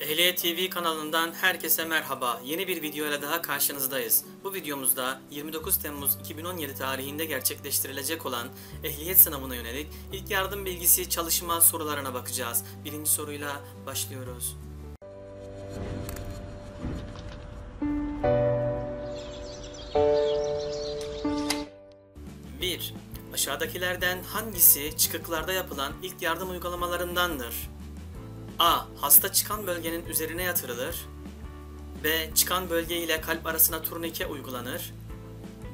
Ehliyet TV kanalından herkese merhaba. Yeni bir videoyla daha karşınızdayız. Bu videomuzda 29 Temmuz 2017 tarihinde gerçekleştirilecek olan ehliyet sınavına yönelik ilk yardım bilgisi çalışma sorularına bakacağız. Birinci soruyla başlıyoruz. Bir, Aşağıdakilerden hangisi çıkıklarda yapılan ilk yardım uygulamalarındandır? A. Hasta çıkan bölgenin üzerine yatırılır. B. Çıkan bölge ile kalp arasına turnike uygulanır.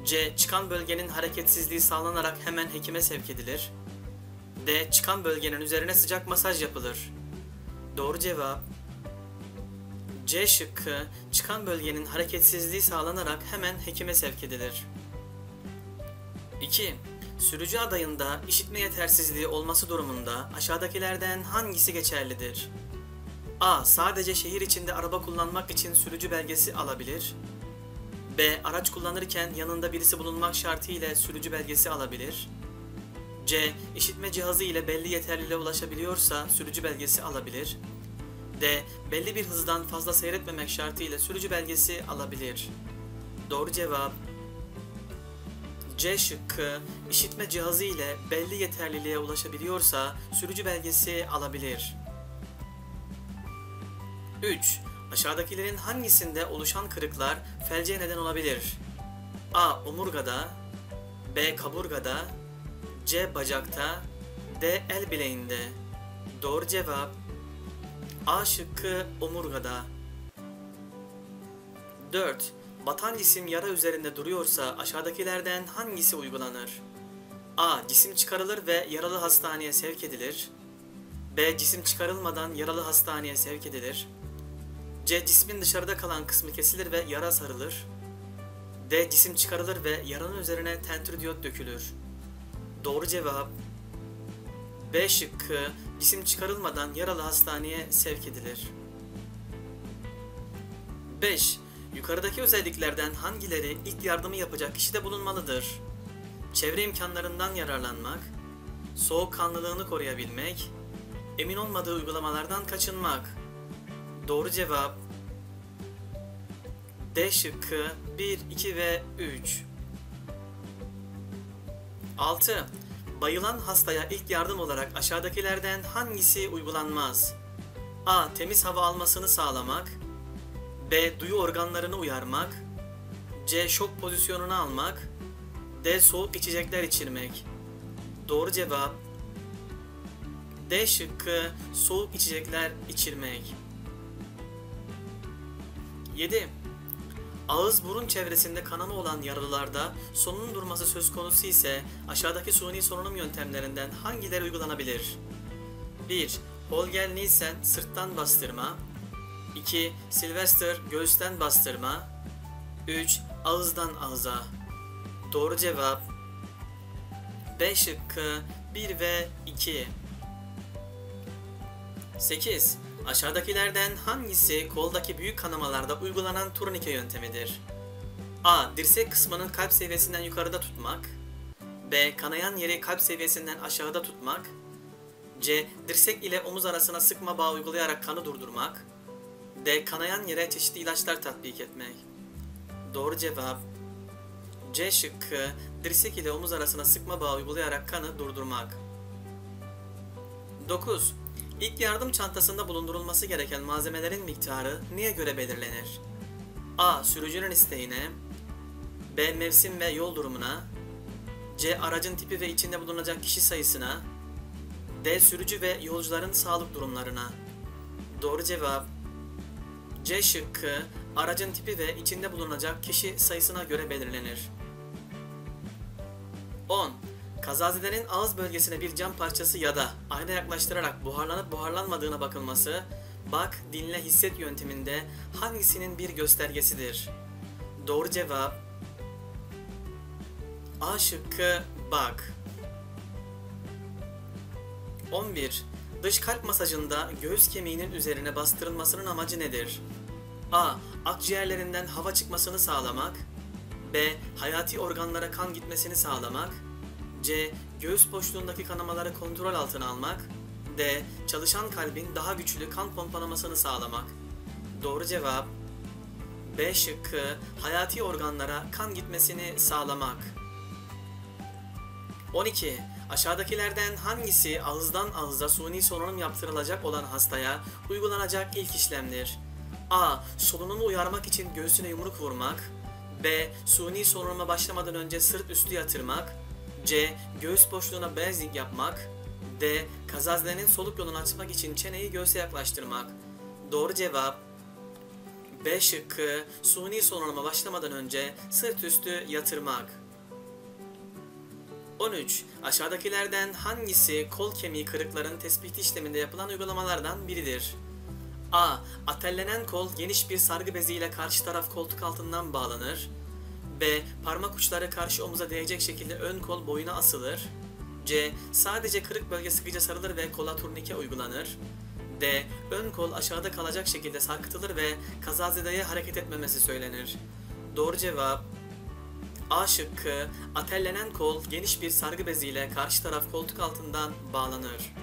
C. Çıkan bölgenin hareketsizliği sağlanarak hemen hekime sevk edilir. D. Çıkan bölgenin üzerine sıcak masaj yapılır. Doğru cevap C şıkkı çıkan bölgenin hareketsizliği sağlanarak hemen hekime sevk edilir. 2. Sürücü adayında işitme yetersizliği olması durumunda aşağıdakilerden hangisi geçerlidir? A. Sadece şehir içinde araba kullanmak için sürücü belgesi alabilir. B. Araç kullanırken yanında birisi bulunmak şartıyla sürücü belgesi alabilir. C. İşitme cihazı ile belli yeterliliğe ulaşabiliyorsa sürücü belgesi alabilir. D. Belli bir hızdan fazla seyretmemek şartıyla sürücü belgesi alabilir. Doğru cevap C şıkkı işitme cihazı ile belli yeterliliğe ulaşabiliyorsa sürücü belgesi alabilir. 3. Aşağıdakilerin hangisinde oluşan kırıklar felce neden olabilir? A. Omurgada B. Kaburgada C. Bacakta D. El bileğinde Doğru cevap A şıkkı omurgada 4. Batan cisim yara üzerinde duruyorsa aşağıdakilerden hangisi uygulanır? A. Cisim çıkarılır ve yaralı hastaneye sevk edilir. B. Cisim çıkarılmadan yaralı hastaneye sevk edilir. C. Cismin dışarıda kalan kısmı kesilir ve yara sarılır. D. Cisim çıkarılır ve yaranın üzerine tentürdiyot dökülür. Doğru cevap B şıkkı cisim çıkarılmadan yaralı hastaneye sevk edilir. 5. Yukarıdaki özelliklerden hangileri ilk yardımı yapacak kişide bulunmalıdır? Çevre imkanlarından yararlanmak, soğukkanlılığını koruyabilmek, emin olmadığı uygulamalardan kaçınmak. Doğru cevap D şıkkı 1, 2 ve 3. 6. Bayılan hastaya ilk yardım olarak aşağıdakilerden hangisi uygulanmaz? A. Temiz hava almasını sağlamak. B. Duyu organlarını uyarmak. C. Şok pozisyonunu almak. D. Soğuk içecekler içirmek. Doğru cevap D şıkkı soğuk içecekler içirmek. 7. Ağız burun çevresinde kanama olan yaralılarda sonunun durması söz konusu ise aşağıdaki suni solunum yöntemlerinden hangileri uygulanabilir? 1. Holger-Nielsen sırttan bastırma 2. Sylvester göğüsten bastırma 3. Ağızdan ağza Doğru cevap B şıkkı 1 ve 2 8. Aşağıdakilerden hangisi koldaki büyük kanamalarda uygulanan turnike yöntemidir? A. Dirsek kısmının kalp seviyesinden yukarıda tutmak. B. Kanayan yeri kalp seviyesinden aşağıda tutmak. C. Dirsek ile omuz arasına sıkma bağı uygulayarak kanı durdurmak. D. Kanayan yere çeşitli ilaçlar tatbik etmek. Doğru cevap C şıkkı dirsek ile omuz arasına sıkma bağı uygulayarak kanı durdurmak. 9. İlk yardım çantasında bulundurulması gereken malzemelerin miktarı neye göre belirlenir? A. Sürücünün isteğine B. Mevsim ve yol durumuna C. Aracın tipi ve içinde bulunacak kişi sayısına D. Sürücü ve yolcuların sağlık durumlarına Doğru cevap C şıkkı aracın tipi ve içinde bulunacak kişi sayısına göre belirlenir. 10. Kazazedenin ağız bölgesine bir cam parçası ya da ayna yaklaştırarak buharlanıp buharlanmadığına bakılması, bak, dinle, hisset yönteminde hangisinin bir göstergesidir? Doğru cevap A şıkkı bak. 11. Dış kalp masajında göğüs kemiğinin üzerine bastırılmasının amacı nedir? A. Akciğerlerinden hava çıkmasını sağlamak. B. Hayati organlara kan gitmesini sağlamak. C. Göğüs boşluğundaki kanamaları kontrol altına almak. D. Çalışan kalbin daha güçlü kan pompalamasını sağlamak. Doğru cevap B şıkkı hayati organlara kan gitmesini sağlamak. 12. Aşağıdakilerden hangisi ağızdan ağıza suni solunum yaptırılacak olan hastaya uygulanacak ilk işlemdir? A. Solunumu uyarmak için göğsüne yumruk vurmak. B. Suni solunuma başlamadan önce sırt üstü yatırmak. C. Göğüs boşluğuna benzing yapmak. D. Kazazedenin soluk yolunu açmak için çeneyi göğse yaklaştırmak. Doğru cevap B şıkkı suni solunuma başlamadan önce sırt üstü yatırmak. 13. Aşağıdakilerden hangisi kol kemiği kırıkların tespiti işleminde yapılan uygulamalardan biridir? A. Atellenen kol geniş bir sargı beziyle karşı taraf koltuk altından bağlanır. B. Parmak uçları karşı omuza değecek şekilde ön kol boyuna asılır. C. Sadece kırık bölge sıkıca sarılır ve kola turnike uygulanır. D. Ön kol aşağıda kalacak şekilde sarkıtılır ve kazazedeye hareket etmemesi söylenir. Doğru cevap A şıkkı atellenen kol geniş bir sargı beziyle karşı taraf koltuk altından bağlanır.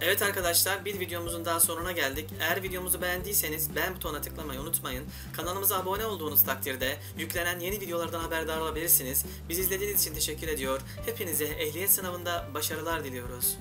Evet arkadaşlar bir videomuzun daha sonuna geldik. Eğer videomuzu beğendiyseniz beğen butonuna tıklamayı unutmayın. Kanalımıza abone olduğunuz takdirde yüklenen yeni videolardan haberdar olabilirsiniz. Bizi izlediğiniz için teşekkür ediyor. Hepinize ehliyet sınavında başarılar diliyoruz.